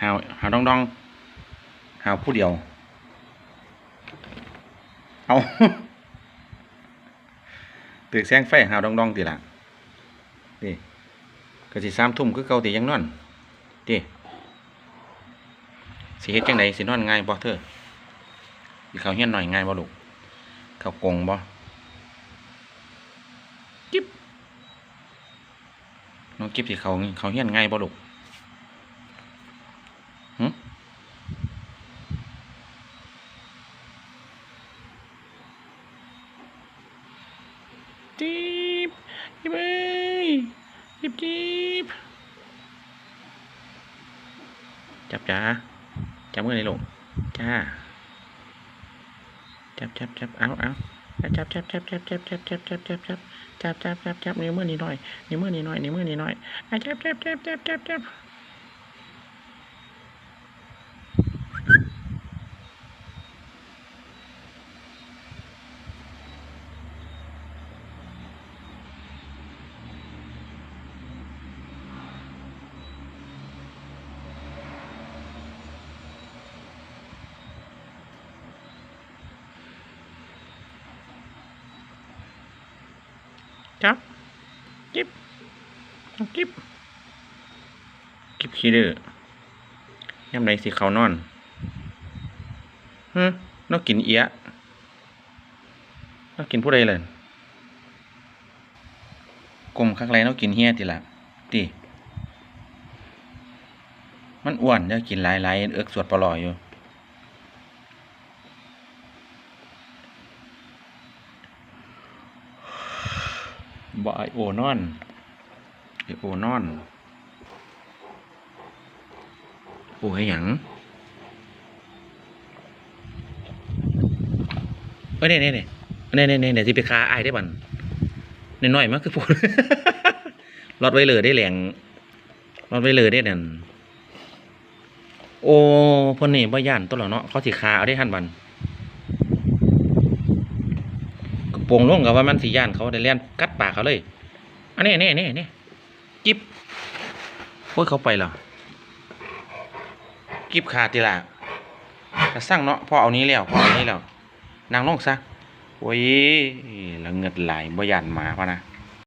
หาวหาวดองดองหาวผู้เดียว เอาตึกแสงไฟหาวดองดองติละนี่ก็สิสามทุ่มคือเก่าติยังนอนติสิเฮ็ดจังไดสินอนง่ายบ่เธอสิเขาเฮียนหน่อยง่ายบ่ลูกเขากงบ่กิ๊บน้องกิ๊บสิเขาเขาเฮียนง่ายบ่ลูก จีบจีบเอ้ยจีบจีบจับจ้าจับมือเลยลูกจ้าจับจับจับเอาเอาจับจับจับจับจับจับจับจับจับจับจับจับจับจับนิ้วมือนี่หน่อยนิ้วมือนี่หน่อยนิ้วมือนี่หน่อยจับจับจับจับจับจับ จิบจิบจิบขี้ดื้อยามใดสิเขานอนฮึนกกินเอียะนกกินผู้ใดเลยกลมคักไรนกกินเฮียติละติมันอ้วนเด้อกินหลายลายๆเอิกสวดปลอยอยู่ บ่ไอโอนอนไอโอนอนโอ้ยหยังเอ้ยเนี่ยเนี่ยเนี่ยเนี่ยเนี่ยเนี่ยสิไปคาไอ้ได้บันน้อยมากคือพูดรอดไว้เลยได้แหลงรอดไว้เลยได้นั่นโอ้พ่นนี่บ่ย่านตัวเหรอเนาะเขาสิคาเอาได้หันบัน กระโปงลงกับว่ามันสีย่านเขาได้เลียนกัดปากเขาเลย อันนี้นี่นี่นี่จิบโอ้ยเขาไปแล้วกิบขาดทีละกระสั่งเนาะพอเอานี้แล้วพอเอานี้แล้วนางลงซะโอ้ยละเงิดไหลบ่ยานหมาพะนะ